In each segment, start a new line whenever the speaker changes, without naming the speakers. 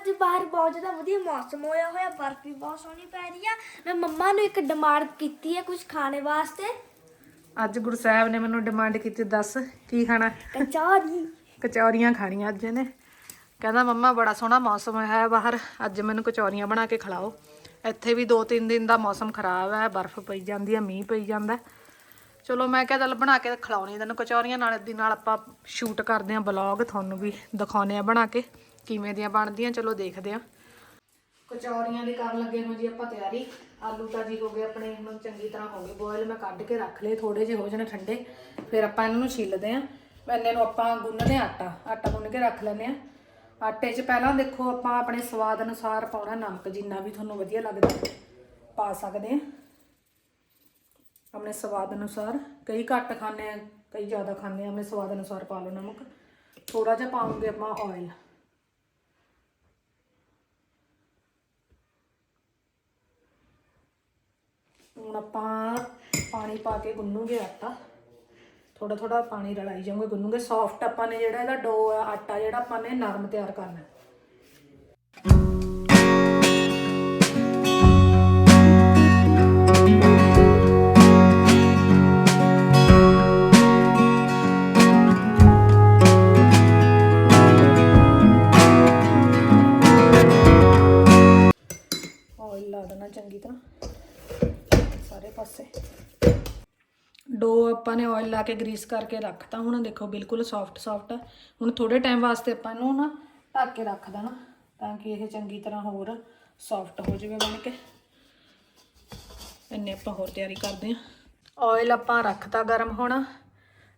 ਅੱਜ ਬਾਹਰ ਬਹੁਤ ਜ਼ਿਆਦਾ ਵਧੀਆ ਮੌਸਮ ਹੋਇਆ ਹੋਇਆ ਬਰਫ਼ ਵੀ ਬਹੁਤ ਸੋਹਣੀ ਪੈ ਰਹੀ ਆ। ਮੈਂ ਮੰਮਾ ਨੂੰ ਇੱਕ ਡਿਮਾਂਡ ਕੀਤੀ ਹੈ ਕੁਝ ਖਾਣੇ ਵਾਸਤੇ।
ਅੱਜ ਗੁਰਸਾਹਿਬ ਨੇ ਮੈਨੂੰ ਡਿਮਾਂਡ ਕੀਤੀ ਦੱਸ ਕੀ ਖਾਣਾ?
ਕਚੌਰੀ।
ਕਚੌਰੀਆਂ ਖਾਣੀਆਂ ਅੱਜ ਇਹਨੇ। ਕਹਿੰਦਾ ਮੰਮਾ ਬੜਾ ਸੋਹਣਾ ਮੌਸਮ ਹੈ ਬਾਹਰ। ਅੱਜ ਮੈਨੂੰ ਕਚੌਰੀਆਂ ਬਣਾ ਕੇ ਖਿਲਾਓ। ਇੱਥੇ ਵੀ 2-3 ਦਿਨ ਦਾ ਮੌਸਮ ਖਰਾਬ ਹੈ ਬਰਫ਼ ਪਈ ਜਾਂਦੀ ਹੈ ਮੀਂਹ ਪਈ ਜਾਂਦਾ। ਚਲੋ ਮੈਂ ਕਿਹਾ ਚੱਲ ਬਣਾ ਕੇ ਖਿਲਾਉਣੀ ਤੈਨੂੰ ਕਚੌਰੀਆਂ। ਨਾਲ ਦੀ ਨਾਲ ਆਪਾਂ ਸ਼ੂਟ ਕਰਦੇ ਹਾਂ ਬਲੌਗ ਤੁਹਾਨੂੰ ਵੀ ਦਿਖਾਉਨੇ ਆ ਬਣਾ ਕੇ। ਕਿਵੇਂ ਦੀਆਂ ਬਣਦੀਆਂ, ਚਲੋ ਦੇਖਦੇ ਹਾਂ। ਕਚੌਰੀਆਂ ਦੀ ਕਰਨ ਲੱਗੇ ਹਾਂ ਜੀ ਆਪਾਂ ਤਿਆਰੀ। ਆਲੂ ਤਾਂ ਜੀ ਹੋ ਗਏ, ਆਪਣੇ ਹੁਣ ਚੰਗੀ ਤਰ੍ਹਾਂ ਹੋ ਗਏ। ਬੋਇਲ ਮੈਂ ਕੱਢ ਕੇ ਰੱਖ ਲਏ ਥੋੜੇ ਜਿਹੇ ਹੋ ਜਾਣ ਠੰਡੇ। ਫਿਰ ਆਪਾਂ ਇਹਨਾਂ ਨੂੰ ਛਿੱਲਦੇ ਆਂ ਇੰਨੇ ਨੂੰ ਆਪਾਂ ਗੁੰਨਦੇ ਆਂ ਆਟਾ। ਆਟਾ ਗੁੰਨ ਕੇ ਰੱਖ ਲੈਂਦੇ ਆਂ ਆਟੇ 'ਚ ਪਹਿਲਾਂ ਦੇਖੋ ਆਪਾਂ ਆਪਣੇ ਸਵਾਦ ਅਨੁਸਾਰ ਪਾਉਣਾ ਨਮਕ, ਜਿੰਨਾ ਵੀ ਤੁਹਾਨੂੰ ਵਧੀਆ ਲੱਗਦਾ। ਪਾ ਸਕਦੇ ਆਂ ਆਪਣੇ ਸਵਾਦ ਅਨੁਸਾਰ। ਕਈ ਘੱਟ ਖਾਂਦੇ ਆ ਕਈ ਜ਼ਿਆਦਾ ਖਾਂਦੇ ਆ ਆਪਣੇ ਸਵਾਦ ਅਨੁਸਾਰ ਪਾ ਲਓ ਨਮਕ। ਥੋੜਾ ਜਿਹਾ ਪਾਉਂਗੇ ਆਪਾਂ ਆਇਲ ਹੁਣ ਆਪਾਂ ਪਾਣੀ ਪਾ ਕੇ ਗੁੰਨੂਗੇ ਆਟਾ। ਥੋੜਾ ਥੋੜਾ ਪਾਣੀ ਰਲਾਈ ਜਾਵਾਂਗੇ ਗੁੰਨੂਗੇ। ਸੌਫਟ ਆਪਾਂ ਨੇ ਜਿਹੜਾ ਇਹਦਾ ਡੋ ਆ, ਆਟਾ ਜਿਹੜਾ ਆਪਾਂ ਨੇ ਨਰਮ ਤਿਆਰ ਕਰਨਾ। ਡੋ ਆਪਾਂ ਨੇ ਆਇਲ ਲਾ ਕੇ ਗਰੀਸ ਕਰਕੇ ਰੱਖਤਾ ਹੁਣ ਦੇਖੋ ਬਿਲਕੁਲ ਸੌਫਟ ਸੌਫਟ ਹੁਣ ਥੋੜੇ ਟਾਈਮ ਵਾਸਤੇ ਆਪਾਂ ਇਹਨੂੰ ਨਾ ਢੱਕ ਕੇ ਰੱਖ ਦੇਣਾ ਤਾਂ ਕਿ ਇਹ ਚੰਗੀ ਤਰ੍ਹਾਂ ਹੋਰ ਸੌਫਟ ਹੋ ਜਾਵੇ ਬਣ ਕੇ। ਇੰਨੇ ਆਪਾਂ ਹੋਰ ਤਿਆਰੀ ਕਰਦੇ ਹਾਂ। ਆਇਲ ਆਪਾਂ ਰੱਖਤਾ ਗਰਮ ਹੋਣਾ।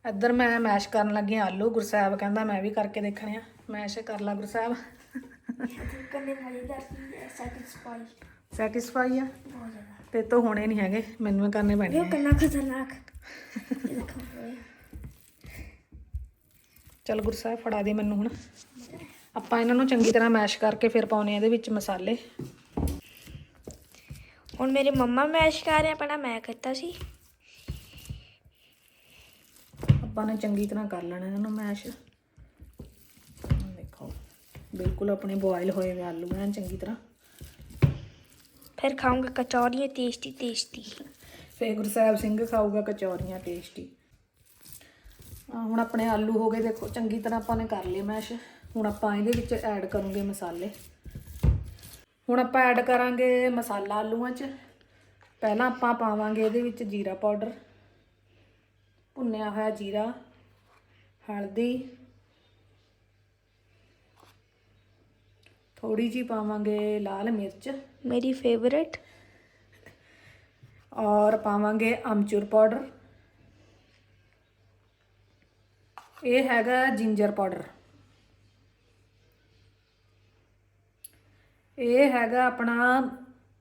ਇੱਧਰ ਮੈਂ ਮੈਸ਼ ਕਰਨ ਲੱਗੀ ਆਲੂ। ਗੁਰਸਾਹਿਬ ਕਹਿੰਦਾ ਮੈਂ ਵੀ ਕਰਕੇ ਦੇਖਣੇ ਆ ਮੈਸ਼ ਕਰ ਲਾ ਗੁਰਸਾਹਿਬ।
ਕੰਨੇ ਮਜ਼ੇਦਾਰ ਸੈਟੀਸਫਾਈ
ਸੈਟੀਸਫਾਈ ਆ? ਤੇ ਤੋਂ ਹੋਣੇ ਨਹੀਂ ਹੈਗੇ ਮੈਨੂੰ ਕਰਨੇ ਪੈਣੇ
ਇਹ
ਆ।
ਕੰਨਾ ਖਤਰਨਾਕ। ਇਹ ਦੇਖੋ।
ਚਲ ਗੁਰਸਾਹਿਬ ਫੜਾ ਦੇ ਮੈਨੂੰ ਹੁਣ। ਆਪਾਂ ਇਹਨਾਂ ਨੂੰ ਚੰਗੀ ਤਰ੍ਹਾਂ ਮੈਸ਼ ਕਰਕੇ ਫਿਰ ਪਾਉਣੇ ਆ ਇਹਦੇ ਵਿੱਚ ਮਸਾਲੇ।
ਹੁਣ ਮੇਰੇ ਮੰਮਾ ਮੈਸ਼ ਕਰ ਰਹੇ ਪਹਿਲਾਂ ਮੈਂ ਕੀਤਾ ਸੀ।
ਆਪਾਂ ਨੇ ਚੰਗੀ ਤਰ੍ਹਾਂ ਕਰ ਲੈਣਾ ਇਹਨਾਂ ਨੂੰ ਮੈਸ਼। ਦੇਖੋ ਬਿਲਕੁਲ ਆਪਣੇ ਬੋਇਲ ਹੋਏ ਹੋਏ ਆਲੂ ਐਨ ਚੰਗੀ ਤਰ੍ਹਾਂ।
ਫਿਰ ਖਾਉਂਗੇ ਕਚੌਰੀਆਂ ਟੇਸਟੀ ਟੇਸਟੀ
ਫੇ ਗੁਰਸਾਹਿਬ ਸਿੰਘ ਖਾਊਗਾ ਕਚੌਰੀਆਂ ਟੇਸਟੀ ਹੁਣ ਆਪਣੇ ਆਲੂ ਹੋ ਗਏ, ਦੇਖੋ, ਚੰਗੀ ਤਰ੍ਹਾਂ ਆਪਾਂ ਨੇ ਕਰ ਲਏ ਮੈਸ਼ ਹੁਣ ਆਪਾਂ ਇਹਦੇ ਵਿੱਚ ਐਡ ਕਰੂਗੇ ਮਸਾਲੇ। ਹੁਣ ਆਪਾਂ ਐਡ ਕਰਾਂਗੇ ਮਸਾਲਾ ਆਲੂਆਂ 'ਚ। ਪਹਿਲਾਂ ਆਪਾਂ ਪਾਵਾਂਗੇ ਇਹਦੇ ਵਿੱਚ ਜੀਰਾ ਪਾਊਡਰ। ਭੁੰਨਿਆ ਹੋਇਆ ਜੀਰਾ, ਹਲਦੀ। ਥੋੜੀ ਜੀ ਪਾਵਾਂਗੇ ਲਾਲ ਮਿਰਚ।
ਮੇਰੀ ਫੇਵਰੇਟ
ਔਰ ਪਾਵਾਂਗੇ ਅਮਚੂਰ ਪਾਊਡਰ। ਇਹ ਹੈਗਾ ਜਿੰਜਰ ਪਾਊਡਰ। ਇਹ ਹੈਗਾ ਆਪਣਾ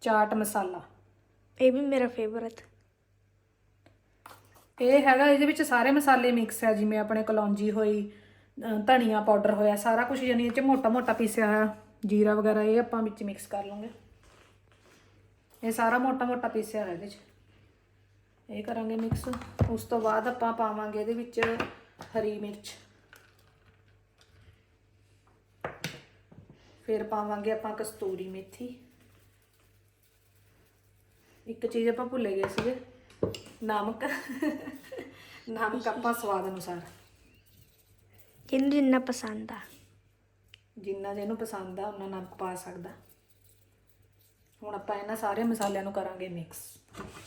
ਚਾਟ ਮਸਾਲਾ।
ਇਹ ਵੀ ਮੇਰਾ ਫੇਵਰਟ
ਇਹ ਹੈਗਾ ਇਹਦੇ ਵਿੱਚ ਸਾਰੇ ਮਸਾਲੇ ਮਿਕਸ ਹੈ ਜਿਵੇਂ ਆਪਣੇ ਕਲੌਂਜੀ ਹੋਈ ਧਨੀਆ ਪਾਊਡਰ ਹੋਇਆ ਸਾਰਾ ਕੁਝ ਯਾਨੀ ਇਹ ਚ ਮੋਟਾ ਮੋਟਾ ਪੀਸਿਆ ਹੋਇਆ ਜੀਰਾ ਵਗੈਰਾ ਇਹ ਆਪਾਂ ਵਿੱਚ ਮਿਕਸ ਕਰ ਲਵਾਂਗੇ। ਇਹ ਸਾਰਾ ਮੋਟਾ ਮੋਟਾ ਪੀਸਿਆ ਹੋਇਆ ਇਹਦੇ ਚ। ਇਹ ਕਰਾਂਗੇ ਮਿਕਸ ਉਸ ਤੋਂ ਬਾਅਦ ਆਪਾਂ ਪਾਵਾਂਗੇ ਇਹਦੇ ਵਿੱਚ ਹਰੀ ਮਿਰਚ। ਫਿਰ ਪਾਵਾਂਗੇ ਆਪਾਂ ਕਸਤੂਰੀ ਮੇਥੀ। ਇੱਕ ਚੀਜ਼ ਆਪਾਂ ਭੁੱਲੇ ਗਏ ਸੀਗੇ ਨਮਕ। ਨਮਕ ਆਪਾਂ ਸਵਾਦ ਅਨੁਸਾਰ।
ਜਿਹਨੂੰ ਜਿੰਨਾ ਪਸੰਦ ਆ।
ਜਿੰਨਾ ਜਿਹਨੂੰ ਪਸੰਦ ਆ ਉਹਨਾਂ ਨਮਕ ਪਾ ਸਕਦਾ। ਹੁਣ ਆਪਾਂ ਇਹਨਾਂ ਸਾਰੇ ਮਸਾਲਿਆਂ ਨੂੰ ਕਰਾਂਗੇ ਮਿਕਸ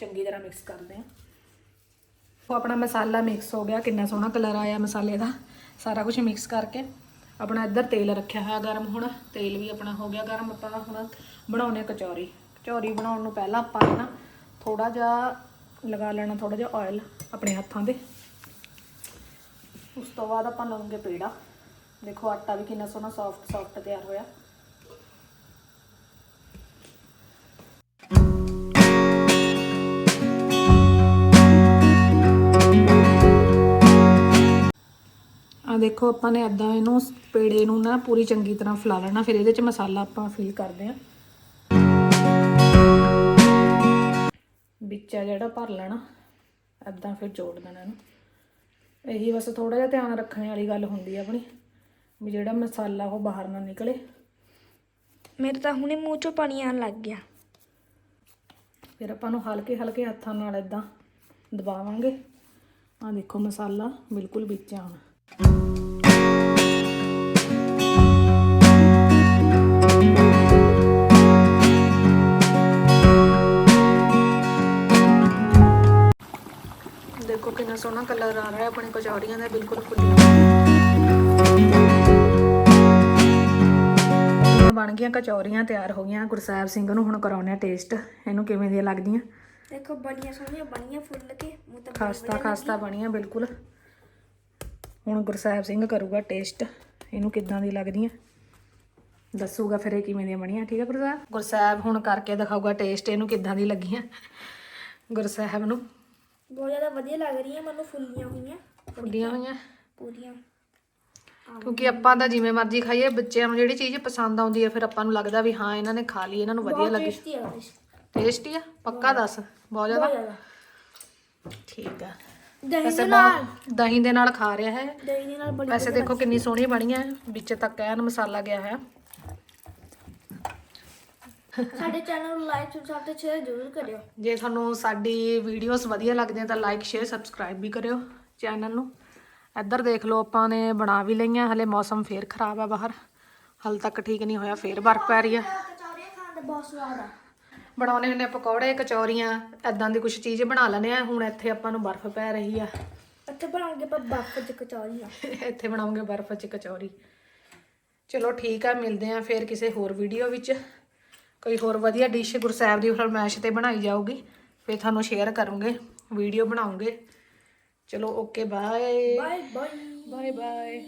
ਚੰਗੀ ਤਰ੍ਹਾਂ ਮਿਕਸ ਕਰਦੇ ਹਾਂ। ਉਹ ਆਪਣਾ ਮਸਾਲਾ ਮਿਕਸ ਹੋ ਗਿਆ, ਕਿੰਨਾ ਸੋਹਣਾ ਕਲਰ ਆਇਆ ਮਸਾਲੇ ਦਾ। ਸਾਰਾ ਕੁਝ ਮਿਕਸ ਕਰਕੇ ਆਪਣਾ ਇੱਧਰ ਤੇਲ ਰੱਖਿਆ ਹੋਇਆ ਗਰਮ ਹੁਣ। ਤੇਲ ਵੀ ਆਪਣਾ ਹੋ ਗਿਆ ਗਰਮ। ਆਪਾਂ ਹੁਣ ਬਣਾਉਣੇ ਕਚੌਰੀ। ਕਚੌਰੀ ਬਣਾਉਣ ਨੂੰ ਪਹਿਲਾਂ ਆਪਾਂ ਨਾ ਥੋੜਾ ਜਿਹਾ ਲਗਾ ਲੈਣਾ ਥੋੜਾ ਜਿਹਾ ਆਇਲ ਆਪਣੇ ਹੱਥਾਂ ਦੇ। ਉਸ ਤੋਂ ਬਾਅਦ ਆਪਾਂ ਲਵਾਂਗੇ ਪੇੜਾ। ਦੇਖੋ ਆਟਾ ਵੀ ਕਿੰਨਾ ਸੋਹਣਾ ਸੌਫਟ ਸੌਫਟ ਤਿਆਰ ਹੋਇਆ। ਆ ਦੇਖੋ ਆਪਾਂ ਨੇ ਅੱਧਾ ਇਹਨੂੰ ਪੇੜੇ ਨੂੰ ਨਾ ਪੂਰੀ ਚੰਗੀ ਤਰ੍ਹਾਂ ਫੈਲਾ ਲੈਣਾ ਫਿਰ ਇਹਦੇ ਚ ਮਸਾਲਾ ਆਪਾਂ ਫਿਲ ਕਰਦੇ ਆ ਵਿੱਚ ਆ ਜਿਹੜਾ ਭਰ ਲੈਣਾ ਅੱਧਾ ਫਿਰ ਜੋੜ ਦੇਣਾ ਇਹਨੂੰ। ਇਹੀ ਬਸ ਥੋੜਾ ਜਿਹਾ ਧਿਆਨ ਰੱਖਣ ਵਾਲੀ ਗੱਲ ਹੁੰਦੀ ਆ ਆਪਣੀ ਵੀ ਜਿਹੜਾ ਮਸਾਲਾ ਉਹ ਬਾਹਰ ਨਾ ਨਿਕਲੇ।
ਮੇਰੇ ਤਾਂ ਹੁਣੇ ਮੂੰਹ ਚੋਂ ਪਾਣੀ ਆਉਣ ਲੱਗ ਗਿਆ।
ਫਿਰ ਆਪਾਂ ਨੂੰ ਹਲਕੇ ਹਲਕੇ ਹੱਥਾਂ ਨਾਲ ਇਦਾਂ ਦਬਾਵਾਂਗੇ। ਆ ਦੇਖੋ ਮਸਾਲਾ ਬਿਲਕੁਲ ਵਿੱਚ ਆਉਣ। ਸੋਹਣਾ ਕਲਰ ਆ ਰਿਹਾ ਆਪਣੀ ਕਚੌਰੀਆਂ ਦਾ ਬਿਲਕੁਲ ਫੁੱਲੀਆਂ ਬਣ ਗਈਆਂ ਕਚੌਰੀਆਂ ਤਿਆਰ ਹੋ ਗਈਆਂ। ਗੁਰਸਾਹਿਬ ਸਿੰਘ ਨੂੰ ਹੁਣ ਕਰਾਉਣੇ ਟੇਸਟ ਇਹਨੂੰ ਕਿਵੇਂ ਦੀਆਂ ਲੱਗਦੀਆਂ?
ਦੇਖੋ ਬਣੀਆਂ ਸੋਹਣੀਆਂ ਬਣੀਆਂ ਫੁੱਲ ਕੇ ਮੂੰਹ ਤਾਂ
ਖਾਸਤਾ ਖਾਸਤਾ ਬਣੀਆਂ। ਬਿਲਕੁਲ। ਹੁਣ ਗੁਰਸਾਹਿਬ ਸਿੰਘ ਕਰੂਗਾ ਟੇਸਟ ਇਹਨੂੰ ਕਿੱਦਾਂ ਦੀ ਲੱਗਦੀਆਂ? ਦੱਸੂਗਾ ਫਿਰ ਇਹ ਕਿਵੇਂ ਦੀਆਂ ਬਣੀਆਂ ਠੀਕ ਹੈ ਗੁਰਸਾਹਿਬ? ਗੁਰਸਾਹਿਬ ਹੁਣ ਕਰਕੇ ਦਿਖਾਊਗਾ ਟੇਸਟ ਇਹਨੂੰ ਕਿੱਦਾਂ ਦੀ ਲੱਗੀਆਂ। ਗੁਰਸਾਹਿਬ ਨੂੰ
ਬਹੁਤ ਜ਼ਿਆਦਾ ਵਧੀਆ ਲੱਗ ਰਹੀਆਂ ਮੈਨੂੰ ਫੁੱਲੀਆਂ ਹੋਈਆਂ।
ਫੁੱਲੀਆਂ ਹੋਈਆਂ?
ਪੂਰੀਆਂ।
ਕਿਉਂਕਿ ਆਪਾਂ ਤਾਂ ਜਿਵੇਂ ਮਰਜ਼ੀ ਖਾਈਏ ਬੱਚਿਆਂ ਨੂੰ ਜਿਹੜੀ ਚੀਜ਼ ਪਸੰਦ ਆਉਂਦੀ ਹੈ ਫਿਰ ਆਪਾਂ ਨੂੰ ਲੱਗਦਾ ਵੀ ਹਾਂ ਇਹਨਾਂ ਨੇ ਖਾ ਲਈ ਇਹਨਾਂ ਨੂੰ ਵਧੀਆ ਲੱਗੀ।
ਟੇਸਟੀ ਆ ਵੈਸੇ
ਟੇਸਟੀ ਆ? ਪੱਕਾ ਦੱਸ ਬਹੁਤ ਜ਼ਿਆਦਾ? ਠੀਕ ਆ।
ਦਹੀਂ ਦੇ ਨਾਲ।
ਦਹੀਂ ਦੇ ਨਾਲ ਖਾ ਰਿਹਾ ਹੈ।
ਦਹੀਂ ਦੇ ਨਾਲ ਬੜੀ
ਵੈਸੇ ਦੇਖੋ ਕਿੰਨੀ ਸੋਹਣੀ ਬਣੀ ਹੈ। ਵਿੱਚ ਤੱਕ ਐਨ ਮਸਾਲਾ ਗਿਆ ਹੈ।
ਸਾਡੇ ਚੈਨਲ ਨੂੰ ਲਾਈਕ ਸਬਸਕ੍ਰਾਈਬ ਤੇ ਸ਼ੇਅਰ ਜ਼ਰੂਰ ਕਰਿਓ।
ਜੇ ਤੁਹਾਨੂੰ ਸਾਡੀ ਵੀਡੀਓਜ਼ ਵਧੀਆ ਲੱਗਦੀਆਂ ਤਾਂ ਲਾਈਕ ਸ਼ੇਅਰ ਸਬਸਕ੍ਰਾਈਬ ਵੀ ਕਰਿਓ ਚੈਨਲ ਨੂੰ। ਇੱਧਰ ਦੇਖ ਲਓ ਆਪਾਂ ਨੇ ਬਣਾ ਵੀ ਲਈਆਂ ਹਲੇ ਮੌਸਮ ਫੇਰ ਖਰਾਬ ਆ ਬਾਹਰ। ਹਾਲ ਤੱਕ ਠੀਕ ਨਹੀਂ ਹੋਇਆ ਫੇਰ ਬਰਫ਼ ਪੈ ਰਹੀ ਆ।
ਕਚੌਰੀਆਂ ਖਾਣ ਦਾ ਬਹੁਤ ਸਵਾਦ ਆ।
ਬਣਾਉਣੇ ਹੁੰਦੇ ਆ ਪਕੌੜੇ ਕਚੌਰੀਆਂ ਐਦਾਂ ਦੀ ਕੁਝ ਚੀਜ਼ ਬਣਾ ਲੈਂਦੇ ਆ। ਹੁਣ ਇੱਥੇ ਆਪਾਂ ਨੂੰ ਬਰਫ਼ ਪੈ ਰਹੀ ਆ।
ਇੱਥੇ ਬਣਾਉਂਗੇ ਆਪਾਂ ਬੱਫ ਚ ਕਚੌਰੀਆਂ।
ਇੱਥੇ ਬਣਾਉਂਗੇ ਬਰਫ਼ 'ਚ ਕਚੌਰੀ। ਚਲੋ ਠੀਕ ਆ ਮਿਲਦੇ ਆ ਫੇਰ ਕਿਸੇ ਹੋਰ ਵੀਡੀਓ ਵਿੱਚ। ਕੋਈ ਹੋਰ ਵਧੀਆ ਡਿਸ਼ ਗੁਰਸਾਹਿਬ ਦੀ ਫਰਮਾਇਸ਼ ਤੇ ਬਣਾਈ ਜਾਊਗੀ। ਫੇਰ ਤੁਹਾਨੂੰ ਸ਼ੇਅਰ ਕਰੂੰਗੇ ਵੀਡੀਓ ਬਣਾਉਂਗੇ। ਚਲੋ okay bye
bye bye
bye bye